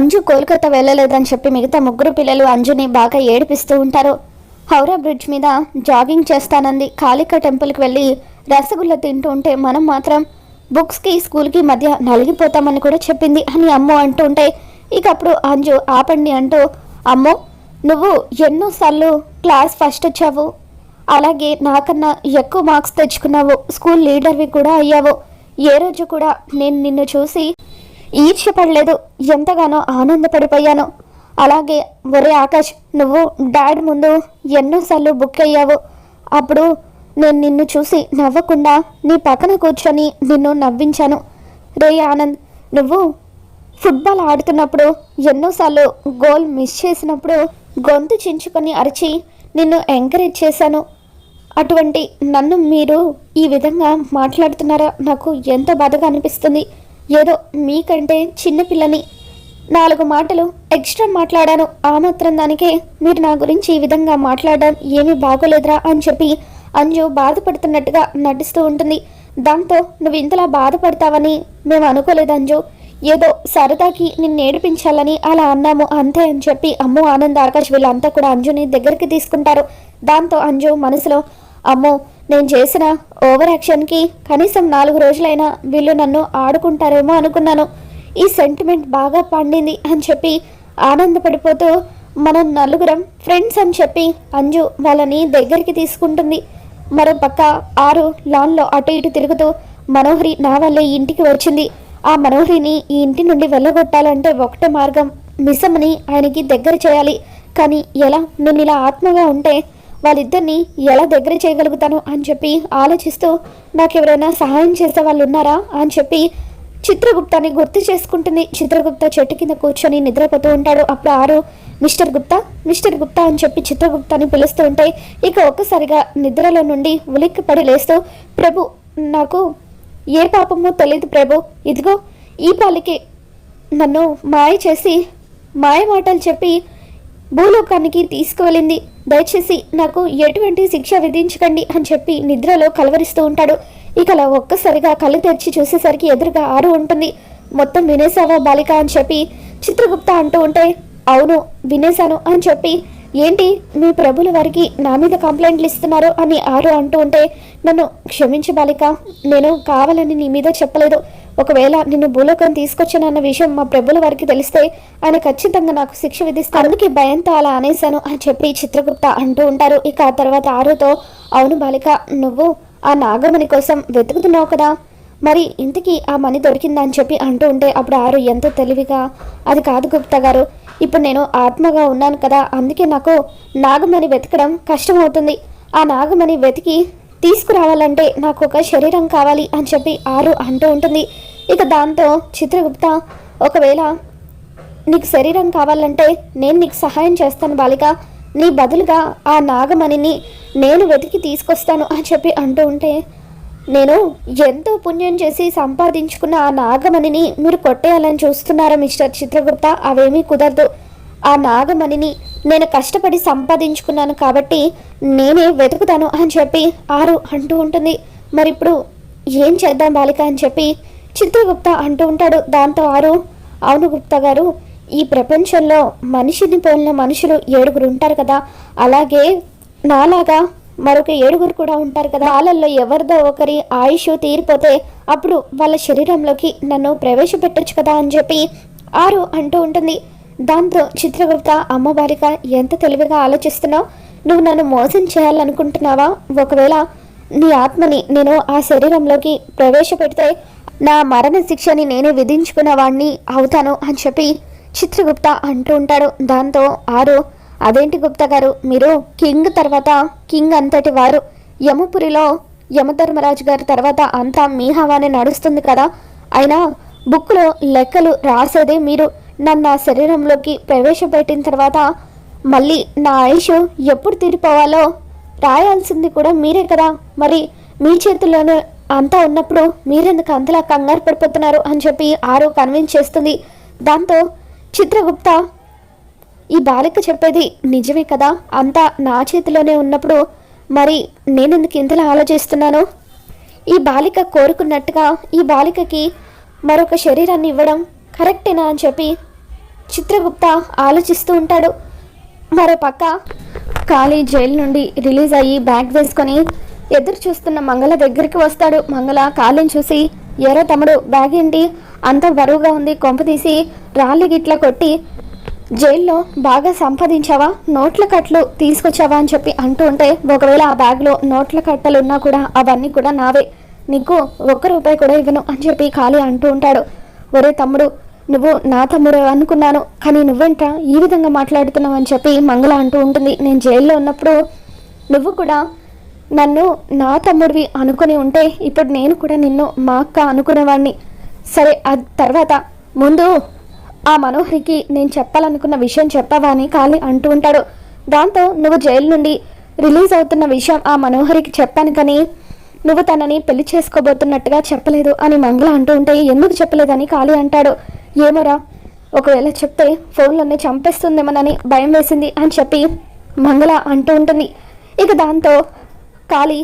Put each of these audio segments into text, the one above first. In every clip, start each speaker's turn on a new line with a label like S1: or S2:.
S1: అంజు కోల్కతా వెళ్ళలేదని చెప్పి మిగతా ముగ్గురు పిల్లలు అంజుని బాగా ఏడిపిస్తూ ఉంటారు. హౌరా బ్రిడ్జ్ మీద జాగింగ్ చేస్తానంది. కాళికా టెంపుల్కి వెళ్ళి రసగుల్ల తింటూ ఉంటే మనం మాత్రం బుక్స్కి స్కూల్కి మధ్య నలిగిపోతామని కూడా చెప్పింది అని అమ్మో అంటూ ఉంటే ఇక అప్పుడు అంజు ఆపండి అంటూ అమ్మో నువ్వు ఎన్నోసార్లు క్లాస్ ఫస్ట్ వచ్చావు. అలాగే నాకన్నా ఎక్కువ మార్క్స్ తెచ్చుకున్నావు. స్కూల్ లీడర్వి కూడా అయ్యావు. ఏ రోజు కూడా నేను నిన్ను చూసి ఈర్ష్యపడలేదు. ఎంతగానో ఆనందపడిపోయాను. అలాగే ఒరే ఆకాష్ నువ్వు డాడ్ ముందు ఎన్నోసార్లు బుక్ అయ్యావు. అప్పుడు నేను నిన్ను చూసి నవ్వకుండా నీ పక్కన కూర్చొని నిన్ను నవ్వించాను. రే ఆనంద్ నువ్వు ఫుట్బాల్ ఆడుతున్నప్పుడు ఎన్నోసార్లు గోల్ మిస్ చేసినప్పుడు గొంతు చించుకొని అరిచి నిన్ను ఎంకరేజ్ చేశాను. అటువంటి నన్ను మీరు ఈ విధంగా మాట్లాడుతున్నారా నాకు ఎంత బాధగా అనిపిస్తుంది. ఏదో మీకంటే చిన్నపిల్లని నాలుగు మాటలు ఎక్స్ట్రా మాట్లాడాను. ఆ మాత్రం దానికే మీరు నా గురించి ఈ విధంగా మాట్లాడడం ఏమీ బాగోలేదురా అని చెప్పి అంజు బాధపడుతున్నట్టుగా నటిస్తూ ఉంటుంది. దాంతో నువ్వు ఇంతలా బాధపడతావని మేము అనుకోలేదు అంజు. ఏదో సరదాకి నిన్ను ఏడిపించాలని అలా అన్నాము అంతే అని చెప్పి అమ్మో ఆనంద్ ఆకాష్ వీళ్ళంతా కూడా అంజుని దగ్గరికి తీసుకుంటారు. దాంతో అంజు మనసులో అమ్మో నేను చేసిన ఓవర్ యాక్షన్కి కనీసం నాలుగు రోజులైనా వీళ్ళు నన్ను ఆడుకుంటారేమో అనుకున్నాను. ఈ సెంటిమెంట్ బాగా పండింది అని చెప్పి ఆనందపడిపోతూ మనం నలుగురం ఫ్రెండ్స్ అని చెప్పి అంజు వాళ్ళని దగ్గరికి తీసుకుంటుంది. మరో పక్క ఆరు లాన్లో అటు ఇటు తిరుగుతూ మనోహరి నా వల్లే ఇంటికి వచ్చింది. ఆ మనోహరిని ఈ ఇంటి నుండి వెళ్ళగొట్టాలంటే ఒకటే మార్గం. మిస్సమ్మని ఆయనకి దగ్గర చేయాలి. కానీ ఎలా? నేను ఇలా ఆత్మగా ఉంటే వాళ్ళిద్దరిని ఎలా దగ్గర చేయగలుగుతాను అని చెప్పి ఆలోచిస్తూ నాకు ఎవరైనా సహాయం చేసే వాళ్ళు ఉన్నారా అని చెప్పి చిత్రగుప్తాని గుర్తు చేసుకుంటుంది. చిత్రగుప్త చెట్టు కింద కూర్చొని నిద్రపోతూ ఉంటాడు. అప్పుడు ఆరు మిస్టర్ గుప్తా మిస్టర్ గుప్తా అని చెప్పి చిత్రగుప్తాని పిలుస్తూ ఉంటే ఇక ఒక్కసారిగా నిద్రలో నుండి ఉలిక్కి పడి లేస్తూ ప్రభు నాకు ఏ పాపమో తెలియదు ప్రభు. ఇదిగో ఈ పాలికి నన్ను మాయ చేసి మాయ మాటలు చెప్పి భూలోకానికి తీసుకువెళ్ళింది. దయచేసి నాకు ఎటువంటి శిక్ష విధించకండి అని చెప్పి నిద్రలో కలవరిస్తూ ఉంటాడు. ఇక అలా ఒక్కసారిగా కళ్ళు తెరిచి చూసేసరికి ఎదురుగా ఆరు ఉంటుంది. మొత్తం వినేశావా బాలిక? అని చెప్పి చిత్రగుప్త అంటూ ఉంటే అవును వినేశాను అని చెప్పి ఏంటి మీ ప్రభుల వారికి నా మీద కంప్లైంట్లు ఇస్తున్నారు? అని ఆరు అంటూ ఉంటే నన్ను క్షమించు బాలిక నేను కావాలని నీ మీద చెప్పలేదు. ఒకవేళ నిన్ను భూలోకం తీసుకొచ్చానన్న విషయం మా ప్రభుల వారికి తెలిస్తే ఆయన ఖచ్చితంగా నాకు శిక్ష విధిస్తారు. అందుకే భయంతో అలా అనేశాను అని చెప్పి చిత్రగుప్త అంటూ ఉంటారు. ఇక ఆ తర్వాత ఆరుతో అవును బాలిక నువ్వు ఆ నాగమణి కోసం వెతుకుతున్నావు కదా. మరి ఇంతకీ ఆ మనీ దొరికిందని చెప్పి అంటూ ఉంటే అప్పుడు ఆరు ఎంతో తెలివిగా అది కాదు గుప్తా గారు ఇప్పుడు నేను ఆత్మగా ఉన్నాను కదా అందుకే నాకు నాగమణి వెతకడం కష్టమవుతుంది. ఆ నాగమణి వెతికి తీసుకురావాలంటే నాకు ఒక శరీరం కావాలి అని చెప్పి ఆరు అంటూ ఉంటుంది. ఇక దాంతో చిత్రగుప్త ఒకవేళ నీకు శరీరం కావాలంటే నేను నీకు సహాయం చేస్తాను బాలిక. నీ బదులుగా ఆ నాగమణిని నేను వెతికి తీసుకొస్తాను అని చెప్పి అంటూ ఉంటే నేను ఎంతో పుణ్యం చేసి సంపాదించుకున్న ఆ నాగమణిని మీరు కొట్టేయాలని చూస్తున్నారా మిస్టర్ చిత్రగుప్త? అవేమీ కుదరదు. ఆ నాగమణిని నేను కష్టపడి సంపాదించుకున్నాను కాబట్టి నేనే వెతుకుతాను అని చెప్పి ఆరు అంటూ ఉంటుంది. మరి ఇప్పుడు ఏం చేద్దాం బాలిక అని చెప్పి చిత్రగుప్త అంటూ ఉంటాడు. దాంతో ఆరు అవును గుప్తా గారు ఈ ప్రపంచంలో మనిషిని పోలిన మనుషులు ఏడుగురు ఉంటారు కదా. అలాగే నాలాగా మరొక ఏడుగురు కూడా ఉంటారు కదా. వాళ్ళల్లో ఎవరిదో ఒకరి ఆయుష్ తీరిపోతే అప్పుడు వాళ్ళ శరీరంలోకి నన్ను ప్రవేశపెట్టొచ్చు కదా అని చెప్పి ఆరు అంటూ ఉంటుంది. దాంతో చిత్రగుప్త అమ్మవారిగా ఎంత తెలివిగా ఆలోచిస్తున్నావు? నువ్వు నన్ను మోసం చేయాలనుకుంటున్నావా? ఒకవేళ నీ ఆత్మని నేను ఆ శరీరంలోకి ప్రవేశపెడితే నా మరణ శిక్షని నేనే విధించుకున్న వాడిని అవుతాను అని చెప్పి చిత్రగుప్త అంటూ ఉంటాడు. దాంతో ఆరు అదేంటి గుప్తా గారు? మీరు కింగ్ తర్వాత కింగ్ అంతటి వారు. యమపురిలో యమధర్మరాజు గారి తర్వాత అంతా మీ హవానే నడుస్తుంది కదా. అయినా బుక్లో లెక్కలు రాసేదే మీరు. నన్ను నా శరీరంలోకి ప్రవేశపెట్టిన తర్వాత మళ్ళీ నా ఆయుష్ ఎప్పుడు తీరిపోవాలో రాయాల్సింది కూడా మీరే కదా. మరి మీ చేతిలోనే అంతా ఉన్నప్పుడు మీరెందుకు అంతలా కంగారు పడిపోతున్నారు అని చెప్పి ఆరు కన్విన్స్ చేస్తుంది. దాంతో చిత్రగుప్త ఈ బాలిక చెప్పేది నిజమే కదా? అంతా నా చేతిలోనే ఉన్నప్పుడు మరి నేనెందుకు ఇంతలా ఆలోచిస్తున్నాను? ఈ బాలిక కోరుకున్నట్టుగా ఈ బాలికకి మరొక శరీరాన్ని ఇవ్వడం కరెక్టేనా అని చెప్పి చిత్రగుప్త ఆలోచిస్తూ ఉంటాడు. మరో పక్క ఖాళీ జైలు నుండి రిలీజ్ అయ్యి బ్యాగ్ వేసుకొని ఎదురు చూస్తున్న మంగళ దగ్గరికి వస్తాడు. మంగళ ఖాళీని చూసి ఎరా తమ్ముడు బ్యాగ్ ఏంటి? అంత బరువుగా ఉంది. కొంప తీసి రాళ్ళు గిట్ల కొట్టి జైల్లో బాగా సంపాదించావా? నోట్ల కట్లు తీసుకొచ్చావా? అని చెప్పి అంటూ ఉంటే ఒకవేళ ఆ బ్యాగ్లో నోట్ల కట్టలు ఉన్నా కూడా అవన్నీ కూడా నావే. నీకు ఒక్క రూపాయి కూడా ఇవ్వను అని చెప్పి ఖాళీ అంటూ ఉంటాడు. ఒరే తమ్ముడు నువ్వు నా తమ్ముడు అనుకున్నాను కానీ నువ్వెంట ఈ విధంగా మాట్లాడుతున్నావు అని చెప్పి మంగళ అంటూ ఉంటుంది. నేను జైల్లో ఉన్నప్పుడు నువ్వు కూడా నన్ను నా తమ్ముడివి అనుకుని ఉంటే ఇప్పుడు నేను కూడా నిన్ను మా అక్క అనుకునేవాడిని సరే అది తర్వాత ముందు ఆ మనోహరికి నేను చెప్పాలనుకున్న విషయం చెప్పవా అని కాలి అంటూ ఉంటాడు. దాంతో నువ్వు జైలు నుండి రిలీజ్ అవుతున్న విషయం ఆ మనోహరికి చెప్పాను కానీ నువ్వు తనని పెళ్ళి చేసుకోబోతున్నట్టుగా చెప్పలేదు అని మంగళ అంటూ ఉంటే ఎందుకు చెప్పలేదని కాళీ అంటాడు. ఏమోరా ఒకవేళ చెప్తే ఫోన్లోనే చంపేస్తుందేమోనని భయం వేసింది అని చెప్పి మంగళ అంటూ ఉంటుంది. ఇక దాంతో కాళీ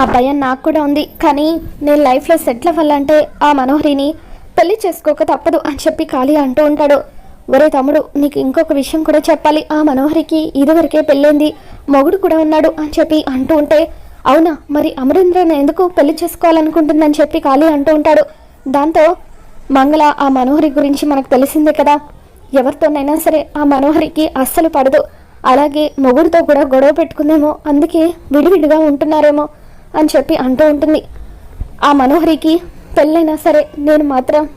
S1: ఆ భయం నాకు కూడా ఉంది కానీ నేను లైఫ్లో సెటిల్ అవ్వాలంటే ఆ మనోహరిని పెళ్ళి చేసుకోక తప్పదు అని చెప్పి కాళీ అంటూ ఉంటాడు. ఒరే తమ్ముడు నీకు ఇంకొక విషయం కూడా చెప్పాలి. ఆ మనోహరికి ఇదివరకే పెళ్ళైంది మొగుడు కూడా ఉన్నాడు అని చెప్పి అంటూ ఉంటే అవునా? మరి అమరేంద్రను ఎందుకు పెళ్ళి చేసుకోవాలనుకుంటుందని చెప్పి ఖాళీ అంటూ ఉంటాడు. దాంతో మంగళ ఆ మనోహరి గురించి మనకు తెలిసిందే కదా. ఎవరితోనైనా సరే ఆ మనోహరికి అస్సలు పడదు. అలాగే మొగుడితో కూడా గొడవ పెట్టుకుందేమో అందుకే విడివిడిగా ఉంటున్నారేమో అని చెప్పి అంటూ ఉంటుంది. ఆ మనోహరికి పెళ్ళైనా సరే నేను మాత్రం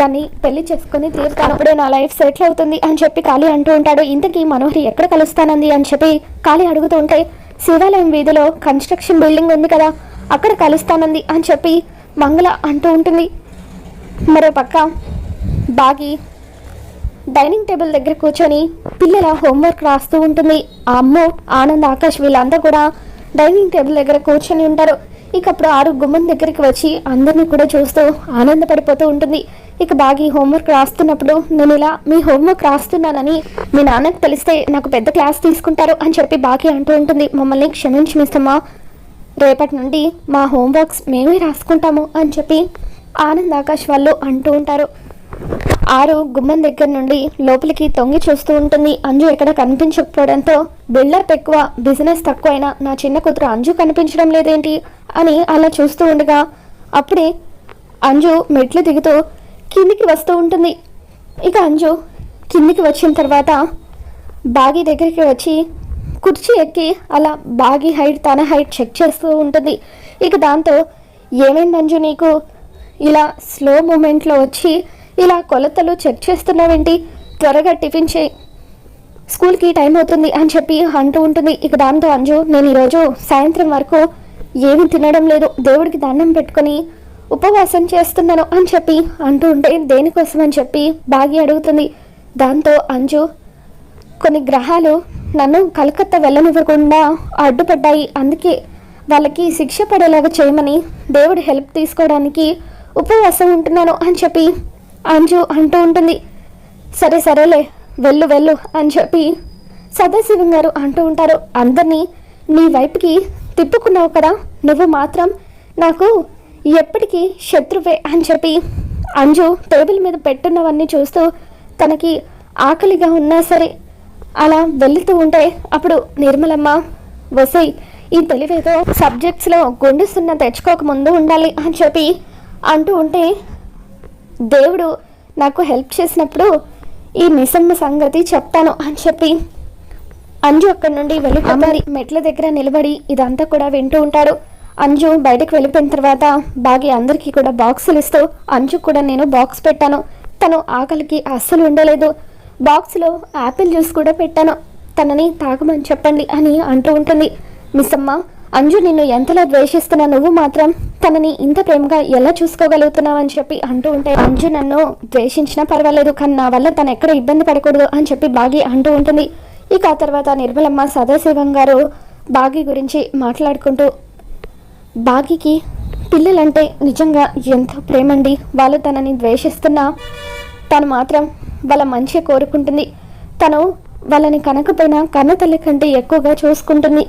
S1: తన్ని పెళ్ళి చేసుకుని తీరుతాను. అప్పుడే నా లైఫ్ సెటిల్ అవుతుంది అని చెప్పి ఖాళీ అంటూ ఉంటాడు. ఇంతకీ మనోహరి ఎక్కడ కలుస్తానంది అని చెప్పి ఖాళీ అడుగుతూ ఉంటే శివాలయం వీధిలో కన్స్ట్రక్షన్ బిల్డింగ్ ఉంది కదా అక్కడ కలుస్తానంది అని చెప్పి మంగళ అంటూ ఉంటుంది. మరో పక్క బాగి డైనింగ్ టేబుల్ దగ్గర కూర్చొని పిల్లల హోంవర్క్ రాస్తూ ఉంటుంది. ఆ అమ్మో ఆనంద్ ఆకాష్ వీళ్ళంతా కూడా డైనింగ్ టేబుల్ దగ్గర కూర్చొని ఉంటారు. ఇక అప్పుడు ఆరు గుమ్మం దగ్గరికి వచ్చి అందరినీ కూడా చూస్తూ ఆనందపడిపోతూ ఉంటుంది. ఇక బాగి హోంవర్క్ రాస్తున్నప్పుడు నేను ఇలా మీ హోంవర్క్ రాస్తున్నానని మీ నాన్నకు తెలిస్తే నాకు పెద్ద క్లాస్ తీసుకుంటారు అని చెప్పి బాకీ అంటూ ఉంటుంది. మమ్మల్ని క్షమించి మిస్తమ్మా రేపటి నుండి మా హోంవర్క్స్ మేమే రాసుకుంటాము అని చెప్పి ఆనంద్ ఆకాష్ వాళ్ళు అంటూ ఉంటారు. ఆరు గుమ్మం దగ్గర నుండి లోపలికి తొంగి చూస్తూ ఉంటుంది. అంజు ఎక్కడ కనిపించకపోవడంతో బిల్డప్ ఎక్కువ బిజినెస్ తక్కువైనా నా చిన్న కూతురు అంజు కనిపించడం లేదేంటి? అని అలా చూస్తూ ఉండగా అప్పుడే అంజు మెట్లు దిగుతూ కిందికి వస్తూ ఉంటుంది. ఇక అంజు కిందికి వచ్చిన తర్వాత బాగి దగ్గరికి వచ్చి కుర్చీ ఎక్కి అలా బాగి హైట్ తన హైట్ చెక్ చేస్తూ ఉంటుంది. ఇక దాంతో ఏమైంది అంజు నీకు? ఇలా స్లో మూమెంట్లో వచ్చి ఇలా కొలతలు చెక్ చేస్తున్నావేంటి? త్వరగా టిఫిన్ చేయి. స్కూల్కి టైం అవుతుంది అని చెప్పి అంటూ ఉంటుంది. ఇక దాంతో అంజు నేను ఈరోజు సాయంత్రం వరకు ఏమి తినడం లేదు. దేవుడికి దండం పెట్టుకొని ఉపవాసం చేస్తున్నాను అని చెప్పి అంటూ ఉంటే దేనికోసం అని చెప్పి బాగి అడుగుతుంది. దాంతో అంజు కొన్ని గ్రహాలు నన్ను కలకత్తా వెళ్ళనివ్వకుండా అడ్డుపడ్డాయి. అందుకే వాళ్ళకి శిక్ష పడేలాగా చేయమని దేవుడి హెల్ప్ తీసుకోవడానికి ఉపవాసం ఉంటున్నాను అని చెప్పి అంజు అంటూ ఉంటుంది. సరే సరేలే వెళ్ళు వెళ్ళు అని చెప్పి సదాశివం గారు అంటూ ఉంటారు. అందరినీ నీ వైపుకి తిప్పుకున్నావు కదా నువ్వు మాత్రం నాకు ఎప్పటికీ శత్రువే అని చెప్పి అంజు టేబుల్ మీద పెట్టున్నవన్నీ చూస్తూ తనకి ఆకలిగా ఉన్నా సరే అలా వెళుతూ ఉంటే అప్పుడు నిర్మలమ్మ వసై ఈ తెలివేదో సబ్జెక్ట్స్లో గుండె తెచ్చుకోక ముందు ఉండాలి అని చెప్పి అంటూ ఉంటే దేవుడు నాకు హెల్ప్ చేసినప్పుడు ఈ నిసమ్మ సంగతి చెప్తాను అని చెప్పి అంజు అక్కడి నుండి వెళ్ళి మెట్ల దగ్గర నిలబడి ఇదంతా కూడా వింటూ ఉంటారు. అంజు బయటకు వెళ్ళిపోయిన తర్వాత బాగి అందరికీ కూడా బాక్సులు ఇస్తూ అంజు కూడా నేను బాక్స్ పెట్టాను. తను ఆకలికి అస్సలు ఉండలేదు. బాక్స్లో యాపిల్ జ్యూస్ కూడా పెట్టాను. తనని తాగమని చెప్పండి అని అంటూ ఉంటుంది. మిస్ అమ్మ అంజు నిన్ను ఎంతలా ద్వేషిస్తున్నా నువ్వు మాత్రం తనని ఇంత ప్రేమగా ఎలా చూసుకోగలుగుతున్నావు అని చెప్పి అంటూ ఉంటే అంజు నన్ను ద్వేషించినా పర్వాలేదు కానీ నా వల్ల తను ఎక్కడ ఇబ్బంది పడకూడదు అని చెప్పి బాగి అంటూ ఉంటుంది. ఇక ఆ తర్వాత నిర్మలమ్మ సదాశివం గారు బాగి గురించి మాట్లాడుకుంటూ బాగికి పిల్లలంటే నిజంగా ఎంతో ప్రేమండి? వాళ్ళు తనని ద్వేషిస్తున్నా తను మాత్రం వాళ్ళ మంచి కోరుకుంటుంది. తను వాళ్ళని కనకపోయినా కన్న తల్లి కంటే ఎక్కువగా చూసుకుంటుంది.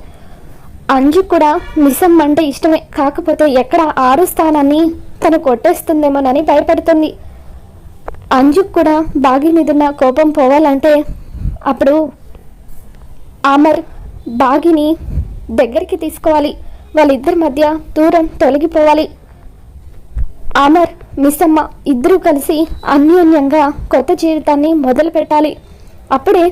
S1: అంజు కూడా మిసం అంటే ఇష్టమే. కాకపోతే ఎక్కడ ఆరు స్థానాన్ని తను కొట్టేస్తుందేమోనని భయపడుతుంది. అంజు కూడా బాగి మీదున్న కోపం పోవాలంటే అప్పుడు అమర్ బాగిని దగ్గరికి తీసుకోవాలి. వాళ్ళిద్దరి మధ్య దూరం తొలగిపోవాలి. అమర్ మిస్సమ్మ ఇద్దరూ కలిసి అన్యోన్యంగా కొత్త జీవితాన్ని మొదలు పెట్టాలి అప్పుడే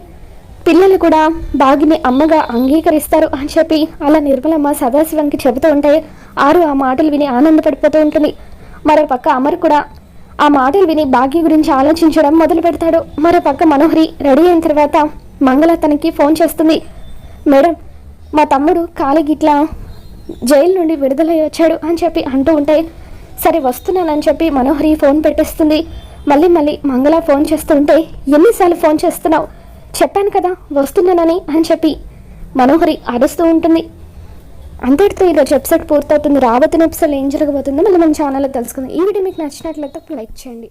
S1: పిల్లలు కూడా బాగిని అమ్మగా అంగీకరిస్తారు అని చెప్పి అలా నిర్మలమ్మ సదాశివంకి చెబుతూ ఉంటే ఆరు ఆ మాటలు విని ఆనందపడిపోతూ ఉంటుంది. మరో పక్క అమర్ కూడా ఆ మాటలు విని భాగ్య గురించి ఆలోచించడం మొదలు పెడతాడు మరో పక్క మనోహరి రెడీ అయిన తర్వాత మంగళ తనకి ఫోన్ చేస్తుంది. మేడం మా తమ్ముడు కాలిగిట్లా జైలు నుండి విడుదలై వచ్చాడు అని చెప్పి అంటూ ఉంటే సరే వస్తున్నానని చెప్పి మనోహరి ఫోన్ పెట్టేస్తుంది. మళ్ళీ మళ్ళీ మంగళ ఫోన్ చేస్తుంటే ఎన్నిసార్లు ఫోన్ చేస్తున్నావు? చెప్పాను కదా వస్తున్నానని అని చెప్పి మనోహరి అరుస్తూ ఉంటుంది. అంతటితో ఈరోజు ఎపిసోడ్ పూర్తవుతుంది. రాబోతున్న ఎపిసోడ్ ఏం జరగబోతుందో మళ్ళీ మన ఛానల్లో తెలుసుకుందాం. ఈ వీడియో మీకు నచ్చినట్లయితే లైక్ చేయండి.